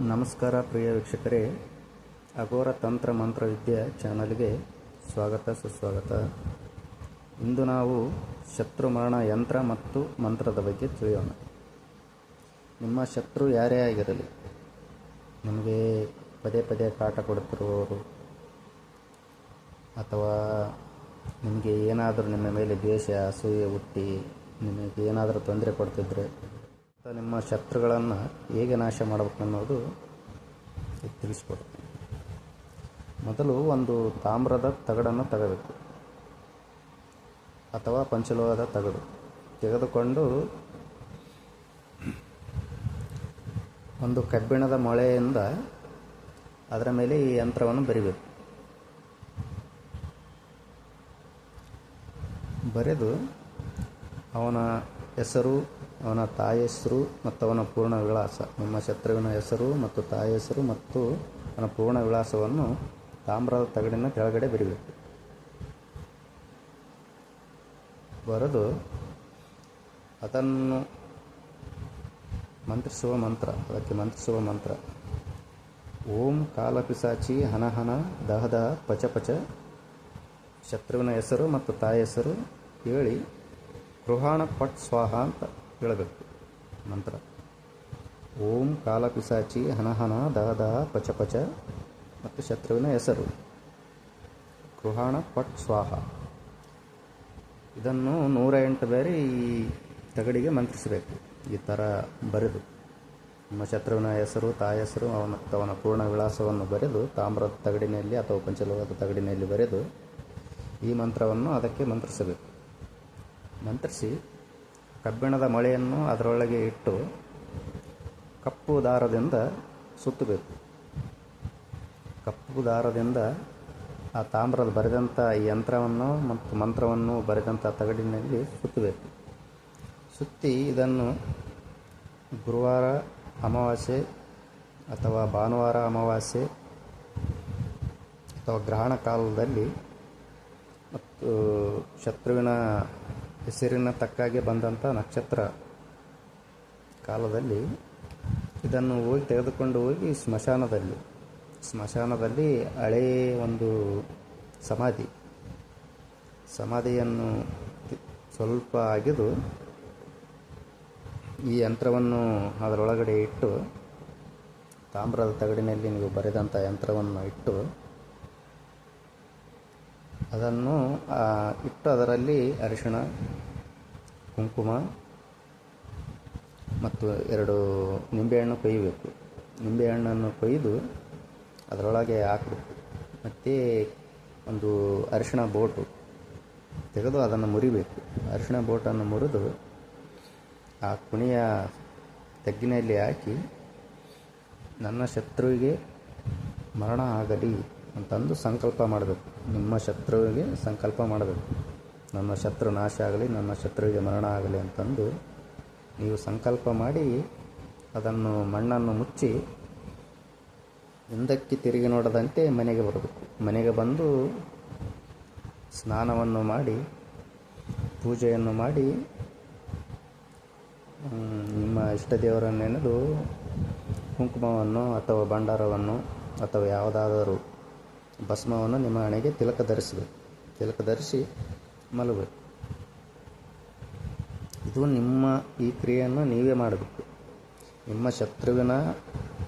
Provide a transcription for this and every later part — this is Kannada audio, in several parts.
ನಮಸ್ಕಾರ ಪ್ರಿಯ ವೀಕ್ಷಕರೇ. ಅಘೋರ ತಂತ್ರ ಮಂತ್ರ ವಿದ್ಯೆ ಚಾನಲ್ಗೆ ಸ್ವಾಗತ, ಸುಸ್ವಾಗತ. ಇಂದು ನಾವು ಶತ್ರು ಮರಣ ಯಂತ್ರ ಮತ್ತು ಮಂತ್ರದ ಬಗ್ಗೆ ತಿಳಿಯೋಣ. ನಿಮ್ಮ ಶತ್ರು ಯಾರೇ ಆಗಿರಲಿ, ನಿಮಗೆ ಪದೇ ಪದೇ ಕಾಟ ಕೊಡುತ್ತಿರುವವರು ಅಥವಾ ನಿಮಗೆ ಏನಾದರೂ ನಿಮ್ಮ ಮೇಲೆ ದ್ವೇಷ, ಅಸೂಯೆ ಹುಟ್ಟಿ ನಿಮಗೆ ಏನಾದರೂ ತೊಂದರೆ ಕೊಡ್ತಿದ್ರೆ ನಿಮ್ಮ ಶತ್ರುಗಳನ್ನು ಹೇಗೆ ನಾಶ ಮಾಡಬೇಕು ಅನ್ನೋದು ತಿಳಿಸ್ಕೊಡ್ತೀನಿ ಮೊದಲು ಒಂದು ತಾಮ್ರದ ತಗಡನ್ನು ತಗೋಬೇಕು. ಅಥವಾ ಪಂಚಲೋಹದ ತಗಡು. ತೆಗೆದುಕೊಂಡು ಒಂದು ಕಬ್ಬಿಣದ ಮೊಳೆಯಿಂದ ಅದರ ಮೇಲೆ ಈ ಯಂತ್ರವನ್ನು ಬರಿಬೇಕು. ಬರೆದು ಅವನ ಹೆಸರು ಅವನ ತಾಯ ಹೆಸರು ಮತ್ತು ಅವನ ಪೂರ್ಣ ವಿಳಾಸ, ನಿಮ್ಮ ಶತ್ರುವಿನ ಹೆಸರು ಮತ್ತು ತಾಯ ಹೆಸರು ಮತ್ತು ಅವನ ಪೂರ್ಣ ವಿಳಾಸವನ್ನು ತಾಮ್ರದ ತಗಡಿನ ಕೆಳಗಡೆ ಬರಿಬೇಕು ಬರೆದು ಅದನ್ನು ಮಂತ್ರಿಸುವ ಮಂತ್ರ, ಅದಕ್ಕೆ ಮಂತ್ರಿಸುವ ಮಂತ್ರ. ಓಂ ಕಾಲ ಪಿಸಾಚಿ ಹನಹನ ದಹದ ಪಚ ಪಚ. ಶತ್ರುವಿನ ಹೆಸರು ಮತ್ತು ತಾಯ ಹೆಸರು ಹೇಳಿ, ಗೃಹಾಣ ಪಟ್ ಸ್ವಾಹ ಅಂತ ಹೇಳಬೇಕು ಮಂತ್ರ ಓಂ ಕಾಲಪಿಸಾಚಿ ಹನಹನ ದಹದ ಪಚ ಪಚ ಮತ್ತು ಶತ್ರುವಿನ ಹೆಸರು. ಗೃಹಾಣ ಪಟ್ ಸ್ವಾಹ. ಇದನ್ನು ನೂರ ಎಂಟು ಬೇರೆ ಈ ತಗಡಿಗೆ ಮಂತ್ರಿಸಬೇಕು. ಈ ಥರ ಬರೆದು, ನಮ್ಮ ಶತ್ರುವಿನ ಹೆಸರು, ತಾಯ ಹೆಸರು, ಅವನ ಅವನ ಪೂರ್ಣ ವಿಳಾಸವನ್ನು ಬರೆದು, ತಾಮ್ರದ ತಗಡಿನಲ್ಲಿ ಅಥವಾ ಪಂಚಲೋಹದ ತಗಡಿನಲ್ಲಿ ಬರೆದು, ಈ ಮಂತ್ರವನ್ನು ಅದಕ್ಕೆ ಮಂತ್ರಿಸಬೇಕು. ಮಂತ್ರಿಸಿ ಕಬ್ಬಿಣದ ಮಳೆಯನ್ನು ಅದರೊಳಗೆ ಇಟ್ಟು ಕಪ್ಪು ದಾರದಿಂದ ಸುತ್ತಬೇಕು. ಕಪ್ಪು ದಾರದಿಂದ ಆ ತಾಮ್ರದ ಬರೆದಂಥ ಯಂತ್ರವನ್ನು ಮತ್ತು ಮಂತ್ರವನ್ನು ಬರೆದಂಥ ತಗಡಿನಲ್ಲಿ ಸುತ್ತಬೇಕು. ಸುತ್ತಿ ಇದನ್ನು ಗುರುವಾರ ಅಮಾವಾಸ್ಯೆ ಅಥವಾ ಭಾನುವಾರ ಅಮಾವಾಸ್ಯೆ ಅಥವಾ ಗ್ರಹಣ ಕಾಲದಲ್ಲಿ ಮತ್ತು ಶತ್ರುವಿನ ಹೆಸರಿನ ತಕ್ಕಾಗೆ ಬಂದಂಥ ನಕ್ಷತ್ರ ಕಾಲದಲ್ಲಿ ಇದನ್ನು ಹೋಗಿ ತೆಗೆದುಕೊಂಡು ಹೋಗಿ ಸ್ಮಶಾನದಲ್ಲಿ. ಸ್ಮಶಾನದಲ್ಲಿ ಹಳೆಯ ಒಂದು ಸಮಾಧಿ. ಸಮಾಧಿಯನ್ನು ಸ್ವಲ್ಪ ಅಗೆದು ಈ ಯಂತ್ರವನ್ನು ಅದರೊಳಗಡೆ ಇಟ್ಟು ತಾಮ್ರದ ತಗಡಿನಲ್ಲಿ ನೀವು ಬರೆದಂಥ ಯಂತ್ರವನ್ನು ಇಟ್ಟು ಅದನ್ನು ಇಟ್ಟು ಅದರಲ್ಲಿ ಅರಿಶಿಣ, ಕುಂಕುಮ ಮತ್ತು ಎರಡು ನಿಂಬೆಹಣ್ಣು ಕೊಯ್ಯಬೇಕು ನಿಂಬೆಹಣ್ಣನ್ನು ಕೊಯ್ದು ಅದರೊಳಗೆ ಹಾಕಬೇಕು. ಮತ್ತು ಒಂದು ಅರಿಶಿಣ ಬೋಟು ತೆಗೆದು ಅದನ್ನು ಮುರಿಬೇಕು. ಅರಿಶಿಣ ಬೋಟನ್ನು ಮುರಿದು ಆ ಕುಣಿಯ ತಗ್ಗಿನಲ್ಲಿ ಹಾಕಿ ನನ್ನ ಶತ್ರುವಿಗೆ ಮರಣ ಆಗಲಿ. ಅಂತಂದು ಸಂಕಲ್ಪ ಮಾಡಬೇಕು. ನಿಮ್ಮ ಶತ್ರುವಿಗೆ ಸಂಕಲ್ಪ ಮಾಡಬೇಕು. ನನ್ನ ಶತ್ರು ನಾಶ ಆಗಲಿ, ನನ್ನ ಶತ್ರುವಿಗೆ ಮರಣ ಆಗಲಿ ಅಂತಂದು ನೀವು ಸಂಕಲ್ಪ ಮಾಡಿ ಅದನ್ನು ಮಣ್ಣನ್ನು ಮುಚ್ಚಿ ಹಿಂದಕ್ಕೆ ತಿರುಗಿ ನೋಡದಂತೆ ಮನೆಗೆ ಬರಬೇಕು. ಮನೆಗೆ ಬಂದು ಸ್ನಾನವನ್ನು ಮಾಡಿ, ಪೂಜೆಯನ್ನು ಮಾಡಿ ನಿಮ್ಮ ಇಷ್ಟ ದೇವರನ್ನು ನೆನೆದು ಕುಂಕುಮವನ್ನು ಅಥವಾ ಭಂಡಾರವನ್ನು ಅಥವಾ ಯಾವುದಾದರೂ ಭಸ್ಮವನ್ನು ನಿಮ್ಮ ಹಣೆಗೆ ತಿಲಕ ಧರಿಸಬೇಕು ತಿಲಕ ಧರಿಸಿ ಮಲಗಬೇಕು ಇದು ನಿಮ್ಮ ಈ ಕ್ರಿಯೆಯನ್ನು ನೀವೇ ಮಾಡಬೇಕು. ನಿಮ್ಮ ಶತ್ರುವಿನ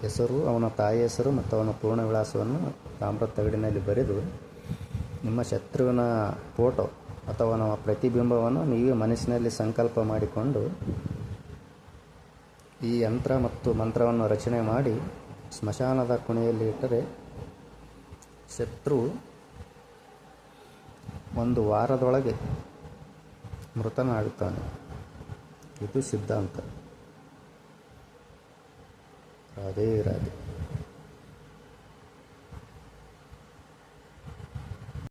ಹೆಸರು, ಅವನ ತಾಯಿ ಹೆಸರು ಮತ್ತು ಅವನ ಪೂರ್ಣ ವಿಳಾಸವನ್ನು ತಾಮ್ರ ತಗಡಿನಲ್ಲಿ ಬರೆದು ನಿಮ್ಮ ಶತ್ರುವಿನ ಫೋಟೋ ಅಥವಾ ನಮ್ಮ ಪ್ರತಿಬಿಂಬವನ್ನು ನೀವೇ ಮನಸ್ಸಿನಲ್ಲಿ ಸಂಕಲ್ಪ ಮಾಡಿಕೊಂಡು ಈ ಯಂತ್ರ ಮತ್ತು ಮಂತ್ರವನ್ನು ರಚನೆ ಮಾಡಿ ಸ್ಮಶಾನದ ಕೊನೆಯಲ್ಲಿ ಇಟ್ಟರೆ ಶತ್ರು ಒಂದು ವಾರದೊಳಗೆ ಮೃತನಾಗುತ್ತಾನೆ. ಇದು ಸಿದ್ಧಾಂತ. ರಾಧೇ ರಾಧೆ.